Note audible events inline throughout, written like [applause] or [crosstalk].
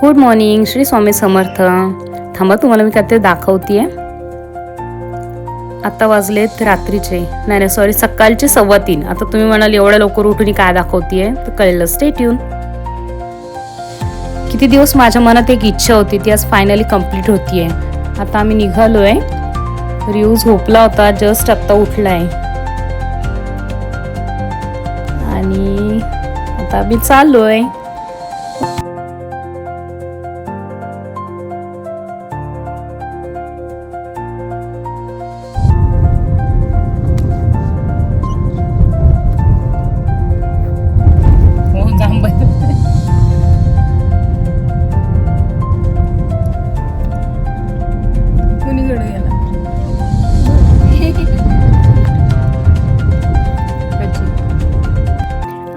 Good morning Shri Swami Samarth. थांबा तुम्हाला मी काहीतरी दाखवतीये. आता वाजलेत रात्रीचे. नाही नाही सॉरी सकाळचे सव्वा तीन. आता तुम्ही म्हणाल एवढ्या लवकर उठून काय दाखवतीये? तर कळलं स्टेट येऊन किती दिवस माझ्या मनात एक इच्छा होती ती आज फायनली कंप्लीट होतीये. आता आम्ही निघालोय. रिव झोपला होता जस्ट आत्ता उठलाय. आणि आता आम्ही चाललोय. आहे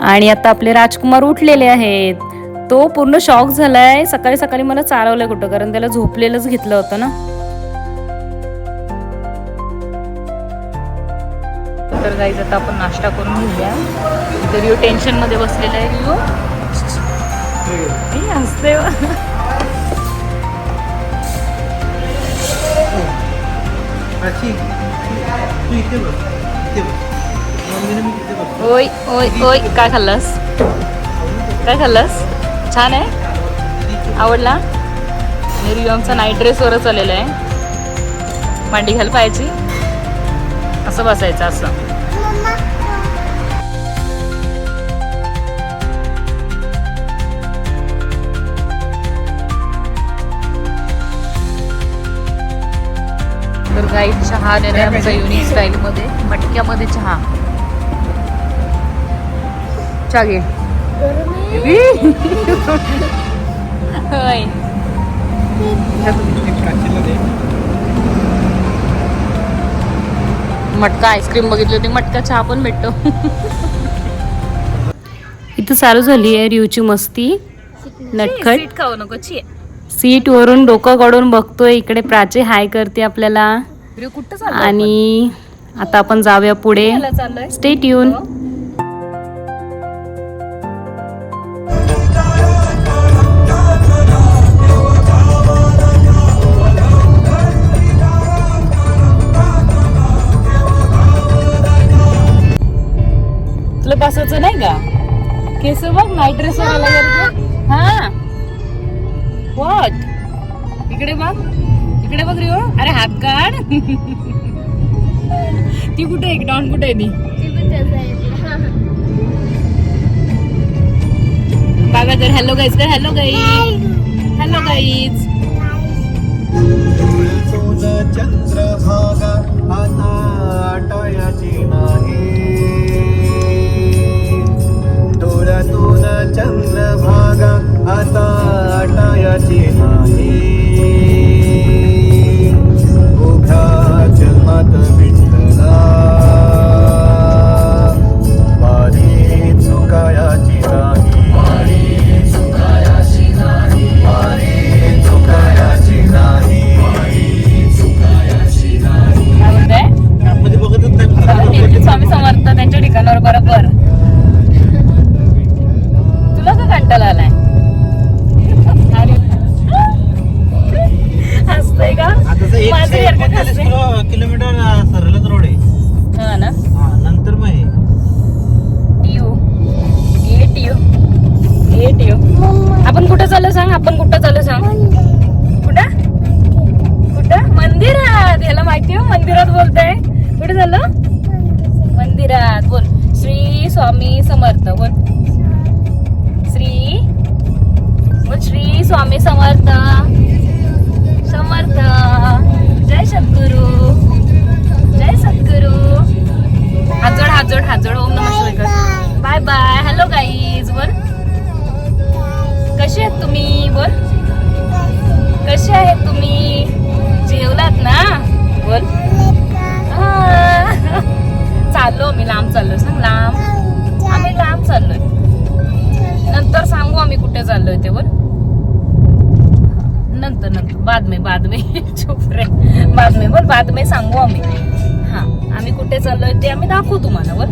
आणि आता आपले राजकुमार उठलेले आहेत. तो पूर्ण शॉक झालाय. सकाळी सकाळी मला चालवलंय कुठं? कारण त्याला झोपलेलंच घेतलं होतं ना. तर जायचं आता आपण नाश्ता करून घेऊया. तर टेन्शनमध्ये बसलेला आहे हसते तू इथे बस इथे बस ओय ओय ओय काय खाल्लंस? काय खाल्लंस? छान आहे? आवडला? आणि नाईट ड्रेसवरच आलेला आहे. मांडी घाल पाहायची असं बसायचं असं. तर गाईड चहा देणे आमचा युनिक स्टाईलमध्ये मटक्यामध्ये चहा. घे [laughs] होय. मटका आईस्क्रीम बघितली होती मटका चहा पण भेटतो. [laughs] इथं चालू झाली आहे रिवची मस्ती. नटखट. खाऊ नको सीट वरून डोकं काढून बघतोय इकडे प्राची हाय करते आपल्याला. आणि आता आपण जाऊया पुढे. स्टेट येऊन तुला बसायचं नाही का? केस बघ नाईट ड्रेस हा. वॉट इकडे बघ. इकडे बघ रिओ हो. अरे हात काढ. ती कुठे आहे? डॉन कुठे ती? बाबा कर हॅलो गाईज कर hello guys hello guys Chandra Chandrabhaga आता चंद्रभागा आता आटायाची नाही. चाललो सांग आपण कुठं चाललो सांग? कुठं? कुठं? मंदिरात. ह्याला माहिती हो मंदिरात बोलताय. कुठे चाललो? मंदिरात. बोल. श्री स्वामी समर्थ. बोल. श्री बोल श्री स्वामी समर्थ. समर्थ. जय सद्गुरु. जय सद्गुरु. हात जोड हात जोड हात जोड ओम नमः शिवाय. कर बाय. बाय हॅलो गाईज बोल. कसे आहेत तुम्ही? बोल. कसे आहेत तुम्ही? जेवलात ना? बोल. चाललो आम्ही लांब चाललो सांग लांब. आम्ही लांब चाललोय. नंतर सांगू आम्ही कुठे चाललोय ते बोल. नंतर नंतर. बादमे बादमे. बाद बादमे बोल बादमे सांगू आम्ही. हा आम्ही कुठे चाललोय ते आम्ही दाखवू तुम्हाला बोल.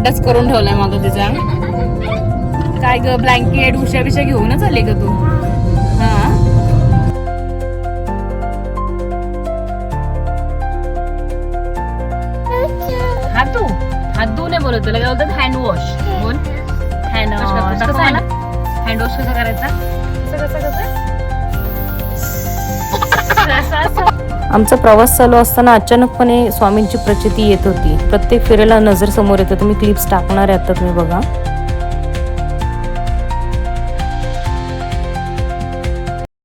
इथं अड्डाच करून ठेवलाय माझा तिचा. काय ग ब्लँकेट उशा बिशा घेऊनच आली का तू? हा. हात धु. हात धु नाही बोलत तुला काय बोलतात हँड वॉश बोल हँड वॉश कसं आहे ना? हँड वॉश कसं करायचा? कसं कसं कसं. [laughs] आमचा प्रवास चालू असताना अचानकपणे स्वामींची प्रचिती येत होती. प्रत्येक फेरीला नजर समोर येतं. तुम्ही क्लिप्स टाकणार आहात तुम्ही बघा.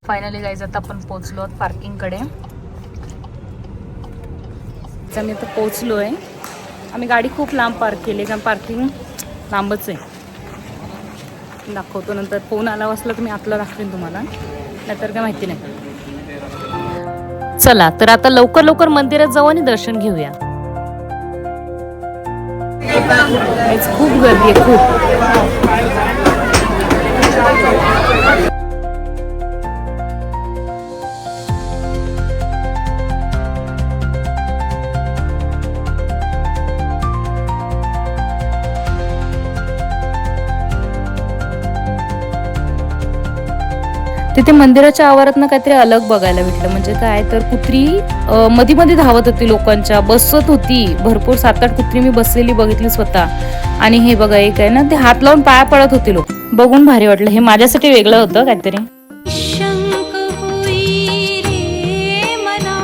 फायनली जायचं आता आपण पोहोचलो आहोत पार्किंगकडे तर आम्ही आता पोहोचलो आहे आम्ही गाडी खूप लांब पार्क केली कारण पार्किंग लांबच आहे. दाखवतो नंतर. फोन आला असला तर मी आतला दाखवेन तुम्हाला. नाहीतर काय माहिती नाही. चला तर आता लवकर लवकर मंदिरात जाऊ आणि दर्शन घेऊया. खूप गर्दी आहे खूप. तिथे मंदिराच्या आवारात ना काहीतरी अलग बघायला भेटलं. म्हणजे काय तर कुत्री मध्ये मध्ये धावत होती लोकांच्या. बसत होती. भरपूर सात आठ कुत्री मी बसलेली बघितली स्वतः. आणि हे बघा एक आहे ना ते हात लावून पाया पडत होते लोक. बघून भारी वाटलं. हे माझ्यासाठी वेगळं होतं काहीतरी. शङ्क होई रे मना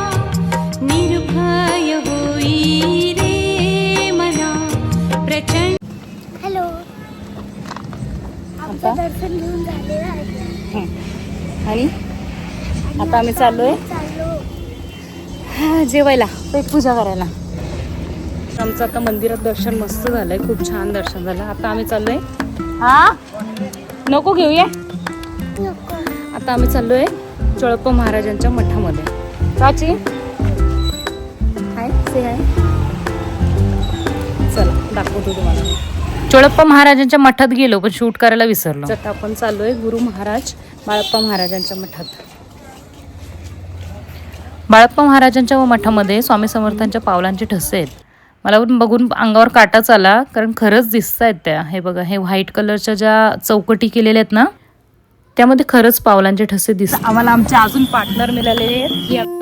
निर्भय होई रे मना प्रचंड हॅलो. आणि आता आम्ही चाललोय. चाललो हा, जेवायला. पेट पूजा करायला. आमचं आता मंदिरात दर्शन मस्त झालंय. खूप छान दर्शन झालं. आता आम्ही चाललोय. हा? नको घेऊया आता आम्ही चाललोय चोळप्प महाराजांच्या मठामध्ये. प्राची हाय से हाय चला दाखवतो तुम्हाला. चोळप्पा महाराजांच्या मठात गेलो पण शूट करायला विसरलो. आता आपण चाललोय गुरु महाराज बाळप्पा महाराजांच्या मठात. बाळप्पा महाराजांच्या व मठामध्ये स्वामी समर्थांच्या पावलांचे ठसे आहेत. मला पण बघून अंगावर काटाच आला कारण खरंच दिसत आहेत त्या. हे बघा हे व्हाईट कलरच्या ज्या चौकटी केलेल्या आहेत ना त्यामध्ये खरंच पावलांचे ठसे दिसतात. आम्हाला आमचे अजून पार्टनर मिळाले आहेत.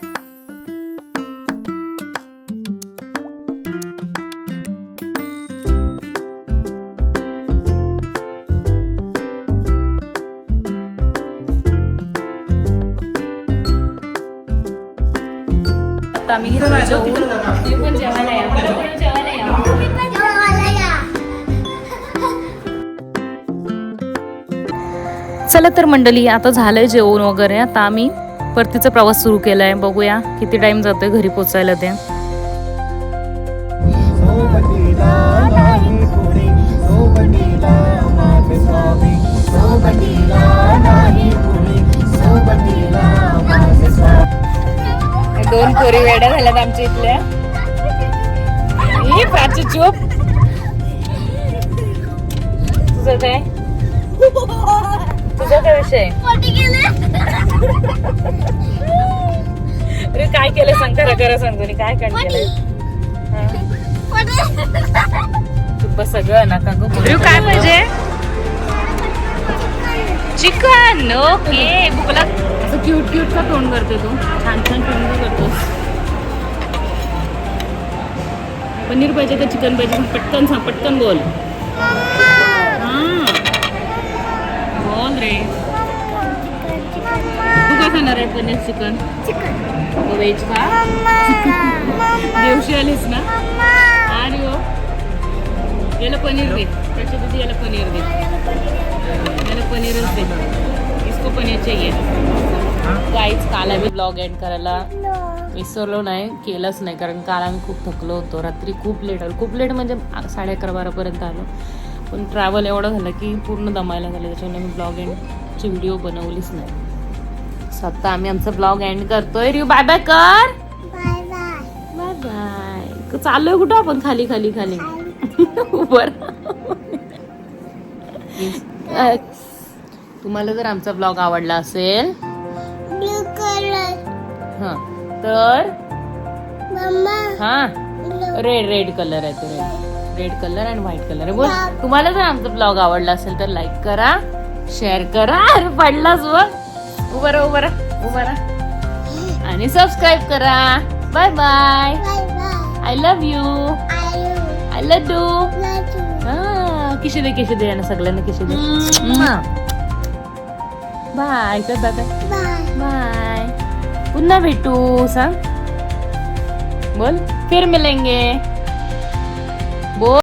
आता आम्ही घेतो जेवून. तुम्ही पण जेवायला या. जेवायला या. चला तर मंडळी आता झालंय जेवण वगैरे आता आम्ही परतीचा प्रवास सुरू केलाय बघूया किती टाइम जातोय घरी पोचायला ते सोबतीला दोन पोरी वेड्या झाल्यात आमच्या इथल्या. ही प्राची चूप. तुझं काय? तुझा काय विषय? अरे काय केलं सांग खरं खरं सांगतो नी, काय काय केलंय? तू बस सगळं नका गो बोलू. काय पाहिजे? Chicken okay. असं क्यूट क्यूट का तोंड करते तू. छान छान तोंड करतोस पनीर पाहिजे का चिकन पाहिजे? पटकन सांग पटकन बोल. हां. बोल रे. तू काय खाणार आहे पनीर चिकन? व्हेज का? दिवशी आलीस ना? आणि हो. याला पनीर दे. त्याच्या तुझी याला पनीर दे. याला पनीरच दे. इसको पनीर चाहिए. गाईच काल आम्ही ब्लॉग एंड करायला विसरलो नाही केलंच नाही कारण काल आम्ही खूप थकलो होतो. रात्री खूप लेट आलो. खूप लेट म्हणजे साडे अकरा बारापर्यंत आलो. पण ट्रॅव्हल एवढं झालं की पूर्ण दमायला झालं. त्याच्यामुळे मी ब्लॉग एंडची व्हिडिओ बनवलीच नाही. सो आता आम्ही आमचा ब्लॉग एंड करतोय. रिव बाय बाय कर. बाय बाय बाय चाललोय कुठं आपण? खाली खाली खाली. अ, तुम्हाला जर आमचा ब्लॉग आवडला असेल हा. तर? हा. रेड रेड कलर आहे तो रेड रेड कलर आणि व्हाईट कलर बोल तुम्हाला जर आमचा ब्लॉग आवडला असेल तर लाईक करा शेअर करा अरे पडलाच व उभा राहा उभा राहा उभा राहा. आणि सबस्क्राईब करा. Bye bye bye bye I love you I love you हा किशी दे किशी दे यांना सगळ्यांना किशी दे. बाय दादा बाय बाय पुन्हा भेटू सांग. बोल. फिर मिलेंगे.